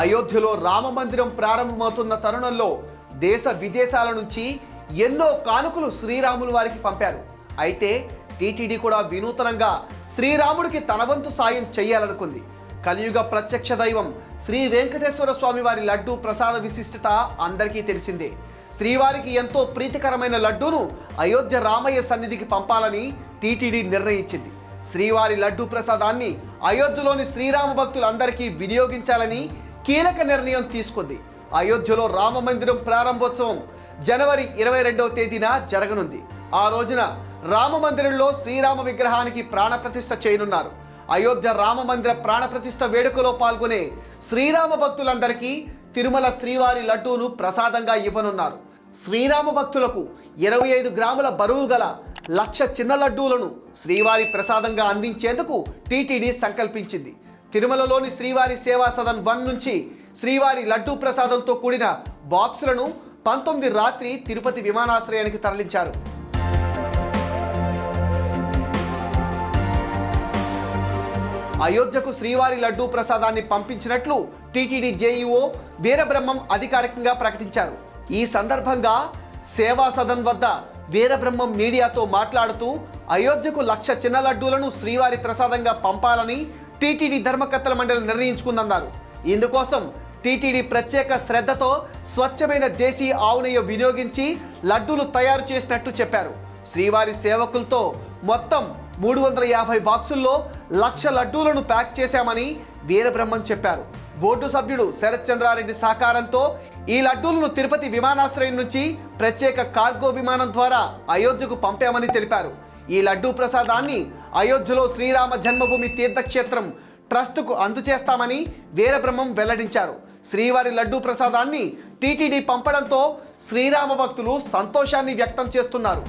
అయోధ్యలో రామ మందిరం ప్రారంభమవుతున్న తరుణంలో దేశ విదేశాల నుంచి ఎన్నో కానుకలు శ్రీరాములు వారికి పంపారు. అయితే టీటీడీ కూడా వినూతనంగా శ్రీరాముడికి తన వంతు సాయం చేయాలనుకుంది. కలియుగ ప్రత్యక్ష దైవం శ్రీ వెంకటేశ్వర స్వామి వారి లడ్డు ప్రసాద విశిష్టత అందరికీ తెలిసిందే. శ్రీవారికి ఎంతో ప్రీతికరమైన లడ్డూను అయోధ్య రామయ్య సన్నిధికి పంపాలని టీటీడీ నిర్ణయించింది. శ్రీవారి లడ్డు ప్రసాదాన్ని అయోధ్యలోని శ్రీరామ భక్తులందరికీ వినియోగించాలని కీలక నిర్ణయం తీసుకుంది. అయోధ్యలో రామ మందిరం ప్రారంభోత్సవం జనవరి ఇరవై రెండవ తేదీన జరగనుంది. ఆ రోజున రామ మందిరంలో శ్రీరామ విగ్రహానికి ప్రాణప్రతిష్ఠ చేయనున్నారు. అయోధ్య రామ మందిర ప్రాణప్రతిష్ఠ వేడుకలో పాల్గొనే శ్రీరామ భక్తులందరికీ తిరుమల శ్రీవారి లడ్డూను ప్రసాదంగా ఇవ్వనున్నారు. శ్రీరామ భక్తులకు ఇరవై ఐదు గ్రాముల బరువు గల లక్ష చిన్న లడ్డూలను శ్రీవారి ప్రసాదంగా అందించేందుకు టీటీడీ సంకల్పించింది. తిరుమలలోని శ్రీవారి సేవా సదన్ వన్ నుంచి శ్రీవారి లడ్డూ ప్రసాదంతో కూడిన బాక్సులను పంతొమ్మిది రాత్రి తిరుపతి విమానాశ్రయానికి తరలించారు. అయోధ్యకు శ్రీవారి లడ్డూ ప్రసాదాన్ని పంపించినట్లు టీటీడీ జేఈఓ వీరబ్రహ్మం అధికారికంగా ప్రకటించారు. ఈ సందర్భంగా సేవా సదన్ వద్ద వీరబ్రహ్మం మీడియాతో మాట్లాడుతూ అయోధ్యకు లక్ష చిన్న లడ్డూలను శ్రీవారి ప్రసాదంగా పంపాలని టీటీడీ ధర్మకర్తల మండలి నిర్ణయించుకుందన్నారు. ఇందుకోసం టీటీడీ ప్రత్యేక శ్రద్ధతో స్వచ్ఛమైన దేశీ ఆవునయ్య వినియోగించి లడ్డూలు తయారు చేసినట్టు చెప్పారు. శ్రీవారి సేవకులతో మొత్తం మూడు వందల యాభై బాక్సుల్లో లక్ష లడ్డూలను ప్యాక్ చేశామని వీరబ్రహ్మం చెప్పారు. బోర్డు సభ్యుడు శరత్ చంద్రారెడ్డి సహకారంతో ఈ లడ్డూలను తిరుపతి విమానాశ్రయం నుంచి ప్రత్యేక కార్గో విమానం ద్వారా అయోధ్యకు పంపామని తెలిపారు. ఈ లడ్డూ ప్రసాదాన్ని అయోధ్యలో శ్రీరామ జన్మభూమి తీర్థక్షేత్రం ట్రస్టుకు అందజేస్తామని వీరబ్రహ్మం వెల్లడించారు. శ్రీవారి లడ్డూ ప్రసాదాన్ని టీటీడీ పంపడంతో శ్రీరామ భక్తులు సంతోషాన్ని వ్యక్తం చేస్తున్నారు.